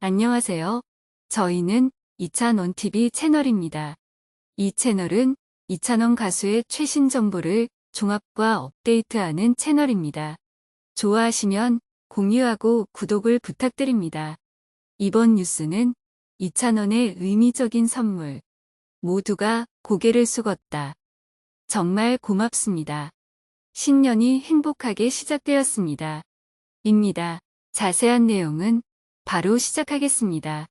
안녕하세요. 저희는 이찬원TV 채널입니다. 이 채널은 이찬원 가수의 최신 정보를 종합과 업데이트하는 채널입니다. 좋아하시면 공유하고 구독을 부탁드립니다. 이번 뉴스는 이찬원의 의미적인 선물. 모두가 고개를 숙었다. 정말 고맙습니다. 신년이 행복하게 시작되었습니다. 입니다. 자세한 내용은 바로 시작하겠습니다.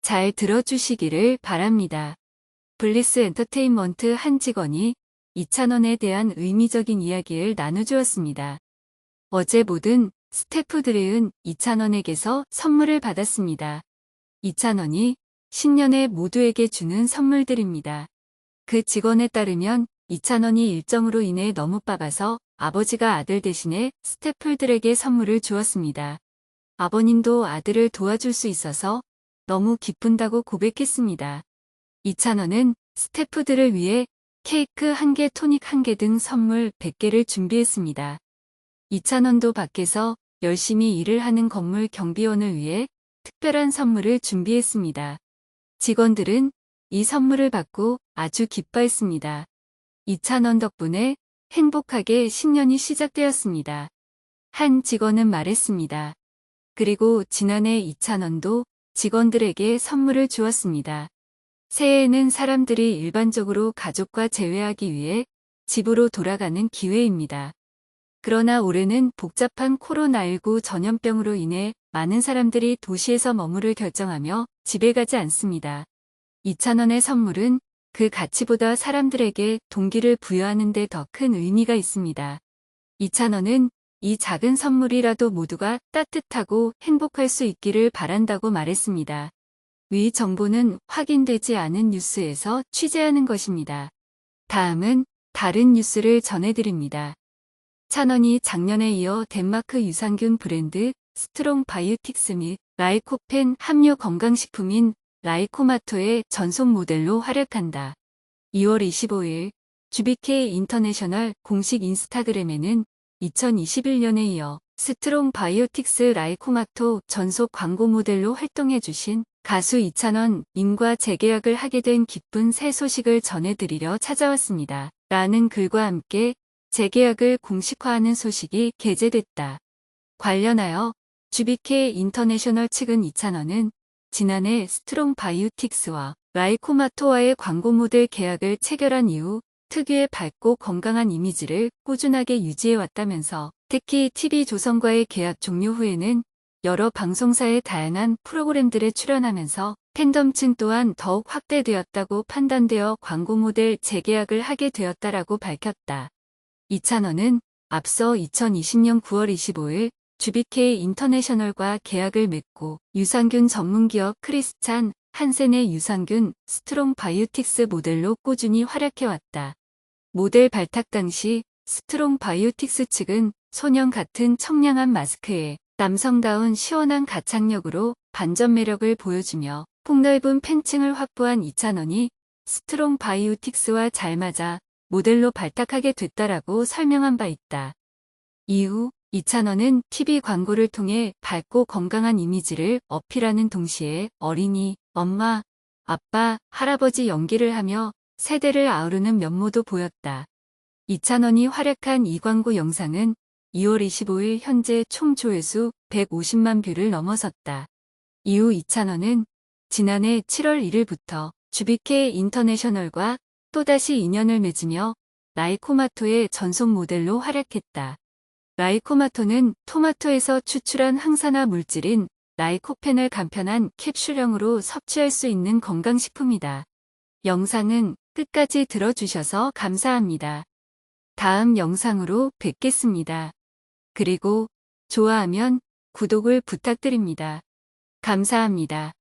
잘 들어주시기를 바랍니다. 블리스 엔터테인먼트 한 직원이 이찬원에 대한 의미적인 이야기를 나눠주었습니다. 어제 모든 스태프들은 이찬원에게서 선물을 받았습니다. 이찬원이 신년에 모두에게 주는 선물들입니다. 그 직원에 따르면 이찬원이 일정으로 인해 너무 바빠서 아버지가 아들 대신에 스태프들에게 선물을 주었습니다. 아버님도 아들을 도와줄 수 있어서 너무 기쁜다고 고백했습니다. 이찬원은 스태프들을 위해 케이크 1개, 토닉 1개 등 선물 100개를 준비했습니다. 이찬원도 밖에서 열심히 일을 하는 건물 경비원을 위해 특별한 선물을 준비했습니다. 직원들은 이 선물을 받고 아주 기뻐했습니다. 이찬원 덕분에 행복하게 신년이 시작되었습니다. 한 직원은 말했습니다. 그리고 지난해 이찬원도 직원들에게 선물을 주었습니다. 새해에는 사람들이 일반적으로 가족과 재회하기 위해 집으로 돌아가는 기회입니다. 그러나 올해는 복잡한 코로나19 전염병으로 인해 많은 사람들이 도시에서 머무를 결정하며 집에 가지 않습니다. 이찬원의 선물은 그 가치보다 사람들에게 동기를 부여하는 데 더 큰 의미가 있습니다. 이찬원은 이 작은 선물이라도 모두가 따뜻하고 행복할 수 있기를 바란다고 말했습니다. 위 정보는 확인되지 않은 뉴스에서 취재하는 것입니다. 다음은 다른 뉴스를 전해드립니다. 찬원이 작년에 이어 덴마크 유산균 브랜드 스트롱 바이오틱스 및 라이코펜 함유 건강식품인 라이코마토의 전속 모델로 활약한다. 2월 25일 주비케 인터내셔널 공식 인스타그램에는 2021년에 이어 스트롱 바이오틱스 라이코마토 전속 광고 모델로 활동해주신 가수 이찬원 님과 재계약을 하게 된 기쁜 새 소식을 전해드리려 찾아왔습니다. 라는 글과 함께 재계약을 공식화하는 소식이 게재됐다. 관련하여 주비케 인터내셔널 측은 이찬원은 지난해 스트롱 바이오틱스와 라이코마토와의 광고 모델 계약을 체결한 이후 특유의 밝고 건강한 이미지를 꾸준하게 유지해왔다면서 특히 TV조선과의 계약 종료 후에는 여러 방송사의 다양한 프로그램들에 출연하면서 팬덤층 또한 더욱 확대되었다고 판단되어 광고 모델 재계약을 하게 되었다라고 밝혔다. 이찬원은 앞서 2020년 9월 25일 주비케이 인터내셔널과 계약을 맺고 유산균 전문기업 크리스찬 한센의 유산균 스트롱 바이오틱스 모델로 꾸준히 활약해왔다. 모델 발탁 당시 스트롱 바이오틱스 측은 소년 같은 청량한 마스크에 남성다운 시원한 가창력으로 반전 매력을 보여주며 폭넓은 팬층을 확보한 이찬원이 스트롱 바이오틱스와 잘 맞아 모델로 발탁하게 됐다라고 설명한 바 있다. 이후 이찬원은 TV 광고를 통해 밝고 건강한 이미지를 어필하는 동시에 어린이, 엄마, 아빠, 할아버지 연기를 하며 세대를 아우르는 면모도 보였다. 이찬원이 활약한 이 광고 영상은 2월 25일 현재 총 조회수 150만 뷰를 넘어섰다. 이후 이찬원은 지난해 7월 1일부터 주비케 인터내셔널과 또다시 인연을 맺으며 라이코마토의 전속 모델로 활약했다. 라이코마토는 토마토에서 추출한 항산화 물질인 라이코펜을 간편한 캡슐형으로 섭취할 수 있는 건강식품이다. 영상은 끝까지 들어주셔서 감사합니다. 다음 영상으로 뵙겠습니다. 그리고 좋아하면 구독을 부탁드립니다. 감사합니다.